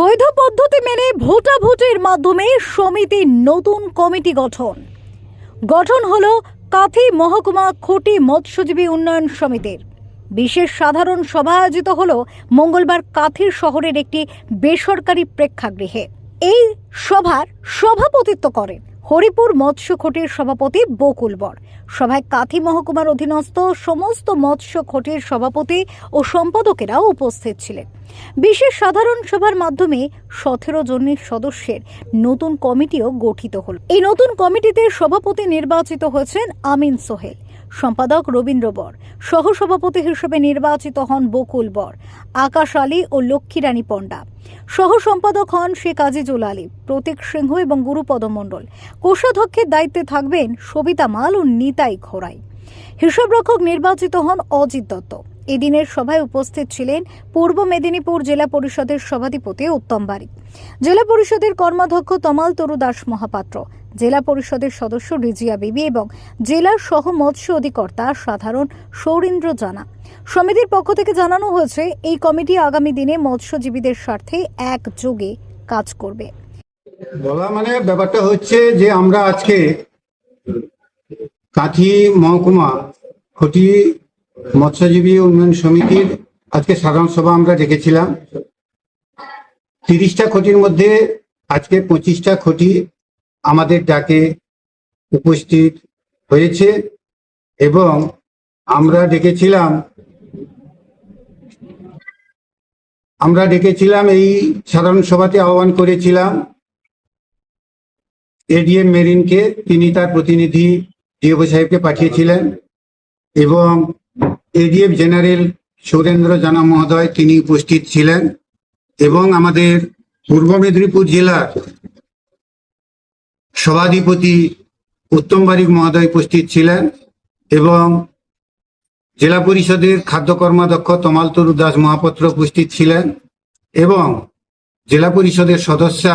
বৈধ পদ্ধতি মেনে ভোটাভুটির মাধ্যমে সমিতির নতুন কমিটি গঠন। গঠন হল কাথি মহকুমা খুঁটি মৎস্যজীবী উন্নয়ন সমিতির। বিশেষ সাধারণ সভা আয়োজিত হল মঙ্গলবার কাথির শহরের একটি বেসরকারি প্রেক্ষাগৃহে। এই সভার সভাপতিত্ব করেন হরিপুর মৎস্য খটির সভাপতি বকুল বর। সভায় কাথি মহকুমার অধীনস্থ সমস্ত মৎস্য খটির সভাপতি ও সম্পাদকেরাও উপস্থিত ছিলেন। বিশেষ সাধারণ সভার মাধ্যমে সতেরো জনের সদস্যের নতুন কমিটিও গঠিত হল। এই নতুন কমিটিতে সভাপতি নির্বাচিত হয়েছেন আমিন সোহেল। সম্পাদক রবীন্দ্র বর। সহসভাপতি হিসেবে নির্বাচিত হন বকুল বর, আকাশ আলী ও লক্ষ্মীরানী পণ্ডা। সহ সম্পাদক হন শেখ আজিজুল আলী, প্রতীক সিংহ এবং গুরুপদ মণ্ডল। কোষাধ্যক্ষের দায়িত্বে থাকবেন সবিতা মাল ও নিতাই ঘোড়াই। হিসাবরক্ষক নির্বাচিত হন অজিত দত্ত। এদিনের সভায় উপস্থিত ছিলেন পূর্ব মেদিনীপুর জেলা পরিষদের সভাধিপতি উত্তম বারিক। জেলা পরিষদের কর্মাধ্যক্ষ তমাল তরু দাস মহাপাত্র। জেলা পরিষদের সদস্য রিজিয়া বিবি এবং জেলার সহ মৎস্য অধিকর্তা সাধারণ সৌরেন্দ্র জানা। সমিতির পক্ষ থেকে জানানো হয়েছে, এই কমিটি আগামী দিনে মৎস্যজীবীদের স্বার্থে একযোগে কাজ করবে। বলা মানে ব্যাপারটা হচ্ছে যে আমরা আজকে কাঁথি মহকুমা খুঁটি মৎস্যজীবী উন্নয়ন সমিতির আজকে সাধারণ সভা আমরা ডেকেছিলাম। তিরিশটা খুঁটির মধ্যে আজকে পঁচিশটা খুঁটি আমাদের ডাকে উপস্থিত হয়েছে এবং আমরা ডেকেছিলাম আমরা ডেকেছিলাম এই সাধারণ সভাতে আহ্বান করেছিলাম। এডিএম মেরিনকে তিনি তার প্রতিনিধি ডিওপি সাহেবকে পাঠিয়েছিলেন এবং এডিএফ জেনারেল সুরেন্দ্র জানা মহোদয় তিনি উপস্থিত ছিলেন এবং আমাদের পূর্ব মেদিনীপুর জেলার সভাধিপতি উত্তম বারিক মহোদয় উপস্থিত ছিলেন এবং জেলা পরিষদের খাদ্য কর্মাধ্যক্ষ তমাল তরু দাস মহাপাত্র উপস্থিত ছিলেন এবং জেলা পরিষদের সদস্যা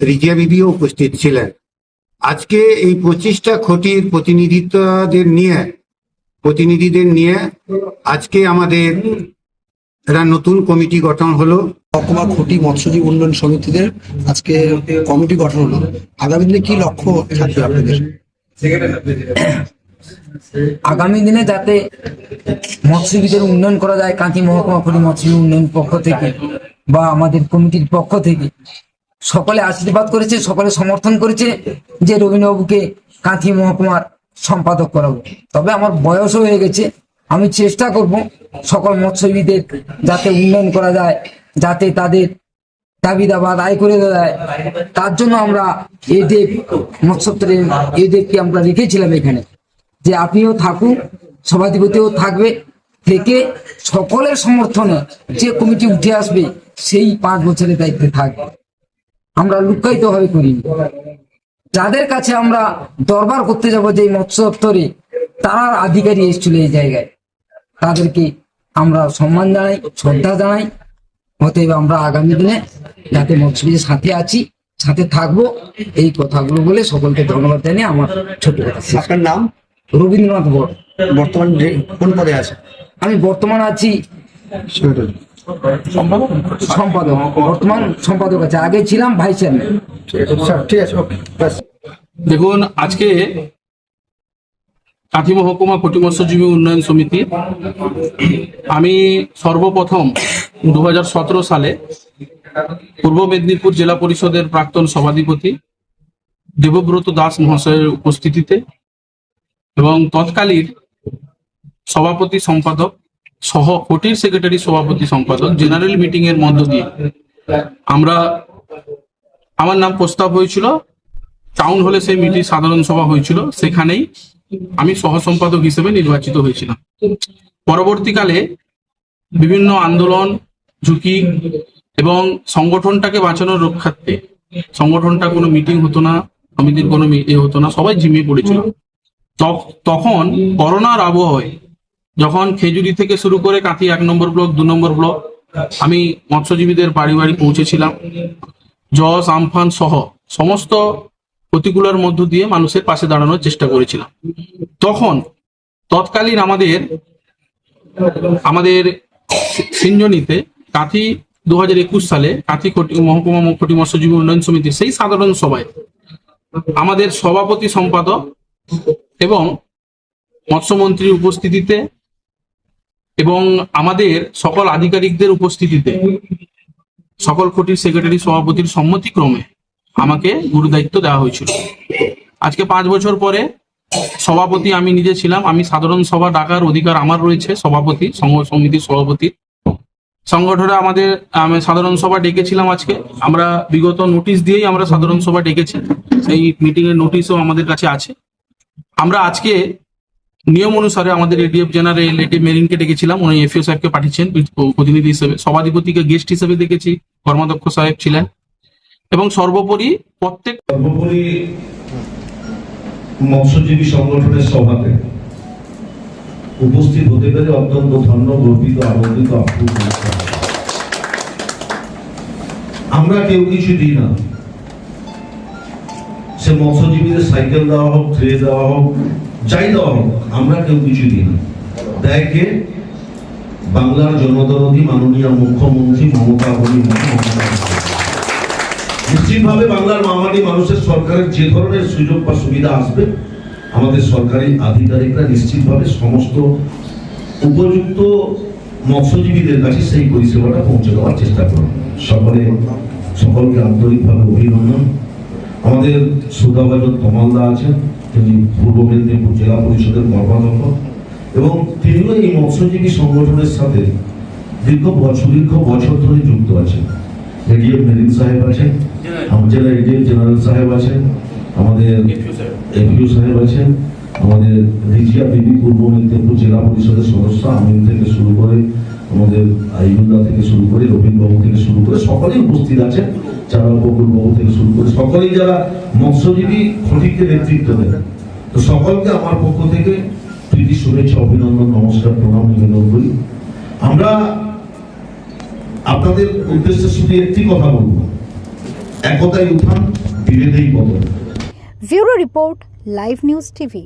রিজিয়া বিবিও উপস্থিত ছিলেন। আজকে এই পঁচিশটা খটির প্রতিনিধিত্বদের নিয়ে, প্রতিনিধিদের নিয়ে আজকে আমাদের একটা নতুন কমিটি গঠন হলো। মহকুমা খুঁটি মৎস্যজীবী উন্নয়ন সমিতিদের আজকে কমিটি গঠন হলো। আগামী দিনে কি লক্ষ্য থাকবে আপনাদের? আগামী দিনে যাতে মৎস্যজীবীদের উন্নয়ন করা যায়, কাঁথি মহকুমা খুঁটি মৎস্যজীবী উন্নয়ন পক্ষ থেকে বা আমাদের কমিটির পক্ষ থেকে। সকলে আশীর্বাদ করেছে, সকলে সমর্থন করেছে যে রবীন্দ্রবাবুকে কাঁথি মহকুমার সম্পাদক করাবো। তবে আমার বয়সও হয়ে গেছে, আমি চেষ্টা করব সকল মৎস্যজীবীদের যাতে উন্নয়ন করা যায়। যাতে তাদের দাবি দাবা আদায় করে দেয় তার জন্য আমরা এদের মৎস্যত্রের এদেরকে আমরা রেখেছিলাম এখানে, যে আপনিও থাকুন, সভাধিপতিও থাকবে, থেকে সকলের সমর্থনে যে কমিটি উঠে আসবে, সেই পাঁচ বছরের দায়িত্বে থাকবে। আমরা লুকায়িত ভাবে করি যাদের কাছে আমরা দরবার করতে যাব যে মৎস্য দপ্তরে, তারা আধিকারী এসেছিল এই জায়গায়। তাদেরকে আমরা সম্মান জানাই, শ্রদ্ধা জানাই। অতএব আমরা আগামী দিনে যাতে মৎস্যবীদের সাথে আছি সাথে থাকব এই কথাগুলো বলে সকলকে ধন্যবাদ জানিয়ে আমার ছোট কথা আপনার নাম? রবীন্দ্রনাথ বর। বর্তমান যে- কোন পদে আছে? আমি বর্তমান আছি সম্পাদক? বর্তমান সম্পাদক আছে। আগে ছিলাম ভাইস চেয়ারম্যান। ঠিক আছে ব্যাস। দেখুন আজকে কাঁথি মহকুমা কোটি মৎস্যজীবী উন্নয়ন সমিতি। আমি সর্বপ্রথম দু হাজার সতেরো সালে পূর্ব মেদিনীপুর জেলা পরিষদের প্রাক্তন সভাধিপতি দেবব্রত দাস মহাশয়ের উপস্থিতিতে এবং তৎকালীন সভাপতি সম্পাদক সহ কোটির সেক্রেটারি সভাপতি সম্পাদক জেনারেল মিটিং এর মধ্য দিয়ে আমরা, আমার নাম প্রস্তাব হয়েছিল, টাউন হলে সেই মিটিং সাধারণ সভা হয়েছিল, সেখানেই আমি সহ সম্পাদক হিসেবে নির্বাচিত হয়েছিলাম। পরবর্তীকালে বিভিন্ন আন্দোলন, ঝুঁকি এবং সংগঠনটাকে বাঁচানোর রক্ষার্থে, সংগঠনটা কোনো মিটিং হতো না সমিতির কোনো মিটিং হতো না, সবাই ঝিমিয়ে পড়েছিল। তখ- তখন করোনার আবহাওয়ায় যখন খেজুরি থেকে শুরু করে কাঁথি এক নম্বর ব্লক, দু নম্বর ব্লক, আমি মৎস্যজীবীদের বাড়ি বাড়ি পৌঁছেছিলাম। জস আমফান সহ সমস্ত প্রতিকূলের মধ্য দিয়ে মানুষের পাশে দাঁড়ানোর চেষ্টা করেছিলাম। তখন তৎকালীন আমাদের আমাদের সিঞ্জনিতে কাঁথি দু হাজার একুশ সালে কাঁথি মহকুমা খটি মৎস্যজীবী উন্নয়ন সমিতির সেই সাধারণ সভায় আমাদের সভাপতি সম্পাদক এবং মৎস্যমন্ত্রীর উপস্থিতিতে এবং আমাদের সকল আধিকারিকদের উপস্থিতিতে, সকল খটির সেক্রেটারি সভাপতির সম্মতিক্রমে আমাকে গুরু দায়িত্ব দেওয়া হয়েছিল। আজকে পাঁচ বছর পরে সভাপতি আমি নিজে ছিলাম। আমি সাধারণ সভা ডাকার অধিকার আমার রয়েছে, সভাপতি, সংঘ সমিতির সভাপতি। সংগঠনে আমাদের, আমি সাধারণ সভা ডেকেছিলাম আজকে। আমরা বিগত নোটিশ দিয়েই আমরা সাধারণ সভা ডেকেছি। সেই মিটিং এর নোটিশও আমাদের কাছে আছে। আমরা আজকে নিয়ম অনুসারে আমাদের এডিএফ জেনারেল এটি মেরিনকে ডেকেছিলাম। উনি এফিও সাহেবকে পাঠিয়েছেন, প্রতিনিধি হিসেবে। সভাধিপতিকে গেস্ট হিসেবে দেখেছি। কর্মাধ্যক্ষ সাহেব ছিলেন। এবং সর্বোপরি প্রত্যেক সর্বোপরি মৎস্যজীবী সংগঠনের সভাতে উপস্থিত হতে পেরে অত্যন্ত ধন্য, গর্বিত, আনন্দিত আমরা কেউ কিছু দিই না। সে মৎস্যজীবীদের সাইকেল দেওয়া হোক ট্রে দেওয়া হোক, যাই দেওয়া হোক, আমরা কেউ কিছু দিই না। দেয় কে বাংলার জনদরদি মাননীয় মুখ্যমন্ত্রী মমতা বন্দ্যোপাধ্যায় নিশ্চিতভাবে বাংলার মামাটি মানুষের সরকারের যে ধরনের সুযোগ বা সুবিধা আসবে, আমাদের সরকারি আধিকারিকরা নিশ্চিতভাবে সমস্ত উপযুক্ত মৎস্যজীবীদের কাছে সেই পরিষেবাটা পৌঁছে দেওয়ার চেষ্টা করুন। সকলে, সকলকে আন্তরিকভাবে অভিনন্দন। আমাদের সুধাবাজর তমালদা আছেন, তিনি পূর্ব মেদিনীপুর জেলা পরিষদের কর্মাধ্যক্ষ এবং তিনিও এই মৎস্যজীবী সংগঠনের সাথে দীর্ঘ দীর্ঘ বছর ধরে যুক্ত আছেন। এডিএম মেরিন সাহেব আছেন জেলা এডিএম জেনারেল সাহেব আছেন আমাদের এপিও সাহেব। আছেন আমাদের রিজিয়া বিবি পূর্ব মেদিনীপুর জেলা পরিষদের সদস্য আমিন থেকে শুরু করে আমাদের আইবুল্লাহ থেকে শুরু করে রবীন্দ্র বাবু থেকে শুরু করে সকলেই উপস্থিত আছেন চারা বকুল বাবু থেকে শুরু করে সকলেই যারা মৎস্যজীবী খটিককে নেতৃত্ব দেন। তো সকলকে আমার পক্ষ থেকে প্রীতি শুভেচ্ছা অভিনন্দন নমস্কার প্রণাম নিবেদন করি। আমরা আপনাদের উদ্দেশ্যে শুধু একটি কথা বলব। একতাই উত্থান, বিভেদেই পতন bureau report, live news TV.